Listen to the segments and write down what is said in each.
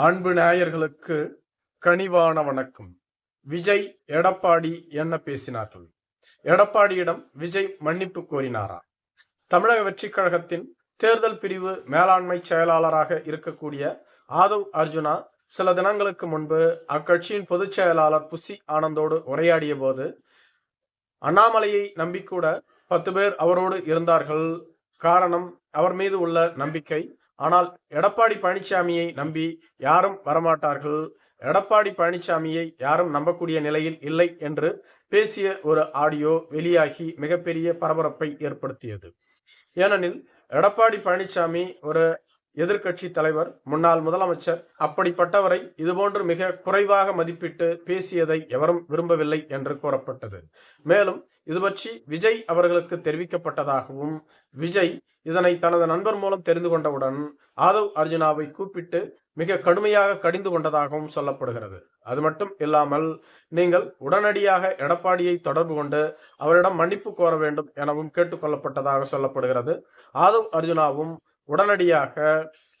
அன்பு நேயர்களுக்கு கனிவான வணக்கம். விஜய் எடப்பாடி என்ன பேசினார்கள்? எடப்பாடியிடம் விஜய் மன்னிப்பு கோரினாரா? தமிழக வெற்றிக் கழகத்தின் தேர்தல் பிரிவு மேலாண்மை செயலாளராக இருக்கக்கூடிய ஆதவ் அர்ஜுனா சில தினங்களுக்கு முன்பு அக்கட்சியின் பொதுச் செயலாளர் புசி ஆனந்தோடு உரையாடிய போது அண்ணாமலையை நம்பிக்கூட பத்து பேர் அவரோடு இருந்தார்கள். காரணம் அவர் மீது உள்ள நம்பிக்கை ஆனால் எடப்பாடி பழனிசாமியை நம்பி யாரும் வரமாட்டார்கள். எடப்பாடி பழனிசாமியை யாரும் நம்பக்கூடிய நிலையில் இல்லை என்று பேசிய ஒரு ஆடியோ வெளியாகி மிகப்பெரிய பரபரப்பை ஏற்படுத்தியது. ஏனெனில் எடப்பாடி பழனிசாமி ஒரு எதிர்க்கட்சி தலைவர் முன்னாள் முதலமைச்சர். அப்படிப்பட்டவரை இதுபோன்று மிக குறைவாக மதிப்பிட்டு பேசியதை எவரும் விரும்பவில்லை என்று கூறப்பட்டது. மேலும் இது பற்றி விஜய் அவர்களுக்கு தெரிவிக்கப்பட்டதாகவும் விஜய் இதனை தனது நண்பர் மூலம் தெரிந்து கொண்டவுடன் ஆதவ் அர்ஜுனாவை கூப்பிட்டு மிக கடுமையாக கடிந்து கொண்டதாகவும் சொல்லப்படுகிறது. அது மட்டும் இல்லாமல் நீங்கள் உடனடியாக எடப்பாடியை தொடர்பு கொண்டு அவரிடம் மன்னிப்பு கோர வேண்டும் எனவும் கேட்டுக்கொள்ளப்பட்டதாக சொல்லப்படுகிறது. ஆதவ் அர்ஜுனாவும் உடனடியாக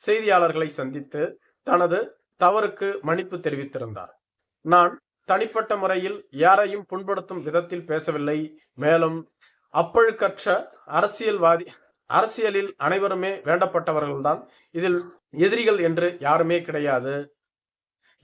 செய்தியாளர்களை சந்தித்து தனது தவறுக்கு மன்னிப்பு தெரிவித்திருந்தார். நான் தனிப்பட்ட முறையில் யாரையும் புண்படுத்தும் விதத்தில் பேசவில்லை. மேலும் அப்பழுக்கற்ற அரசியல்வாதி அரசியலில் அனைவருமே வேண்டப்பட்டவர்கள்தான். இதில் எதிரிகள் என்று யாருமே கிடையாது.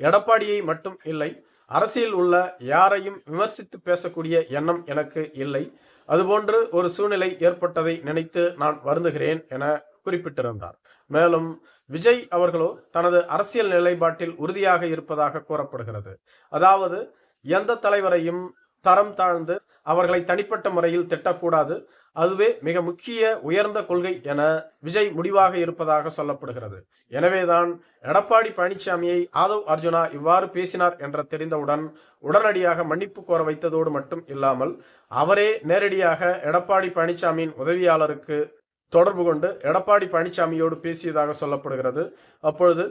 எடப்பாடியை மட்டும் இல்லை அரசியல் உள்ள யாரையும் விமர்சித்து பேசக்கூடிய எண்ணம் எனக்கு இல்லை. அதுபோன்று ஒரு சூழ்நிலை ஏற்பட்டதை நினைத்து நான் வருந்துகிறேன் என குறிப்பிட்டிருந்தார். மேலும் விஜய் அவர்களோ தனது அரசியல் நிலைப்பாட்டில் உறுதியாக இருப்பதாக கூறப்படுகிறது. அதாவது எந்த தலைவரையும் தரம் தாழ்ந்து அவர்களை தனிப்பட்ட முறையில் திட்டக்கூடாது. அதுவே மிக முக்கிய உயர்ந்த கொள்கை என விஜய் முடிவாக இருப்பதாக சொல்லப்படுகிறது. எனவேதான் எடப்பாடி பழனிசாமியை ஆதவ் அர்ஜுனா இவ்வாறு பேசினார் என்ற தெரிந்தவுடன் உடனடியாக மன்னிப்பு கோர வைத்ததோடு மட்டும் இல்லாமல் அவரே நேரடியாக எடப்பாடி பழனிசாமியின் உதவியாளருக்கு தொடர்பு கொண்டு எடப்பாடி பழனிசாமியோடு பேசியதாக சொல்லப்படுகிறது. அப்பொழுது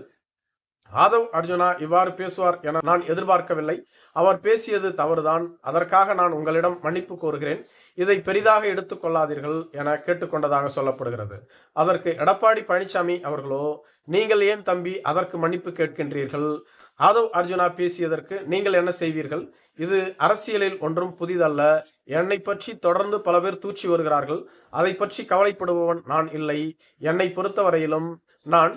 ஆதவ் அர்ஜுனா இவ்வாறு பேசுவார் என நான் எதிர்பார்க்கவில்லை. அவர் பேசியது தவறுதான். அதற்காக நான் உங்களிடம் மன்னிப்பு கோருகிறேன். இதை பெரிதாக எடுத்துக்கொள்ளாதீர்கள் என கேட்டுக்கொண்டதாக சொல்லப்படுகிறது. அதற்கு எடப்பாடி பழனிசாமி அவர்களோ நீங்கள் ஏன் தம்பி அதற்கு மன்னிப்பு கேட்கின்றீர்கள்? ஆதவ் அர்ஜுனா பேசியதற்கு நீங்கள் என்ன செய்வீர்கள்? இது அரசியலில் ஒன்றும் புதிதல்ல. என்னை பற்றி தொடர்ந்து பல பேர் தூச்சி வருகிறார்கள். அதை பற்றி கவலைப்படுபவன் நான் இல்லை. என்னை பொறுத்தவரையிலும் நான்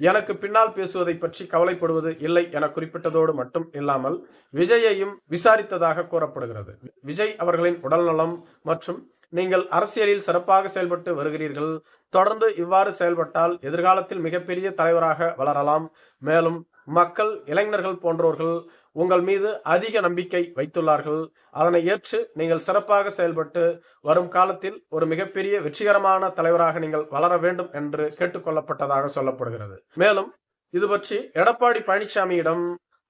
எனக்கு பின்னால் பேசுவதை பற்றி கவலைப்படுவது இல்லை என குறிப்பிட்டதோடு மட்டும் இல்லாமல் விஜயையும் விசாரித்ததாக கூறப்படுகிறது. விஜய் அவர்களின் உடல்நலம் மற்றும் நீங்கள் அரசியலில் சிறப்பாக செயல்பட்டு வருகிறீர்கள். தொடர்ந்து இவ்வாறு செயல்பட்டால் எதிர்காலத்தில் மிகப்பெரிய தலைவராக வளரலாம். மேலும் மக்கள் இளைஞர்கள் போன்றோர்கள் உங்கள் மீது அதிக நம்பிக்கை வைத்துள்ளார்கள். அதனை ஏற்று நீங்கள் சிறப்பாக செயல்பட்டு வரும் காலத்தில் ஒரு மிகப்பெரிய வெற்றிகரமான தலைவராக நீங்கள் வளர வேண்டும் என்று கேட்டுக்கொள்ளப்பட்டதாக சொல்லப்படுகிறது. மேலும் இது பற்றி எடப்பாடி பழனிசாமியிடம்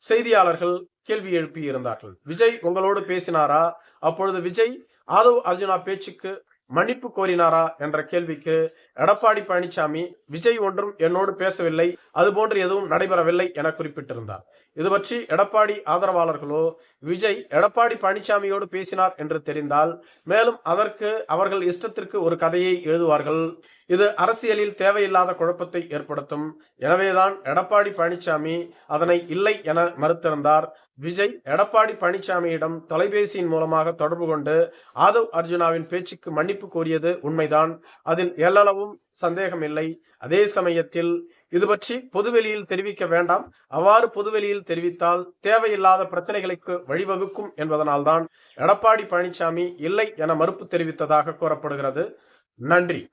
செய்தியாளர்கள் கேள்வி எழுப்பி இருந்தார்கள் விஜய் உங்களோடு பேசினாரா? அப்பொழுது விஜய் ஆதவ் அர்ஜுனா பேச்சுக்கு மன்னிப்பு கோரினாரா என்ற கேள்விக்கு எடப்பாடி பழனிசாமி விஜய் ஒன்றும் என்னோடு பேசவில்லை அதுபோன்று எதுவும் நடைபெறவில்லை என குறிப்பிட்டிருந்தார். இது பற்றி எடப்பாடி ஆதரவாளர்களோ விஜய் எடப்பாடி பழனிசாமியோடு பேசினார் என்று தெரிந்தால் மேலும் அதற்கு அவர்கள் இஷ்டத்திற்கு ஒரு கதையை எழுதுவார்கள். இது அரசியலில் தேவையில்லாத குழப்பத்தை ஏற்படுத்தும். எனவேதான் எடப்பாடி பழனிசாமி அதனை இல்லை என மறுத்திருந்தார். விஜய் எடப்பாடி பழனிசாமியிடம் தொலைபேசியின் மூலமாக தொடர்பு கொண்டு ஆதவ் அர்ஜுனாவின் பேச்சுக்கு மன்னிப்பு கோரியது உண்மைதான். அதில் எல்லளவும் சந்தேகமில்லை. அதே சமயத்தில் இது பற்றி பொதுவெளியில் தெரிவிக்க வேண்டாம். அவ்வாறு பொதுவெளியில் தெரிவித்தால் தேவையில்லாத பிரச்சனைகளுக்கு வழிவகுக்கும் என்பதனால்தான் எடப்பாடி பழனிசாமி இல்லை என மறுப்பு தெரிவித்ததாக கூறப்படுகிறது. நன்றி.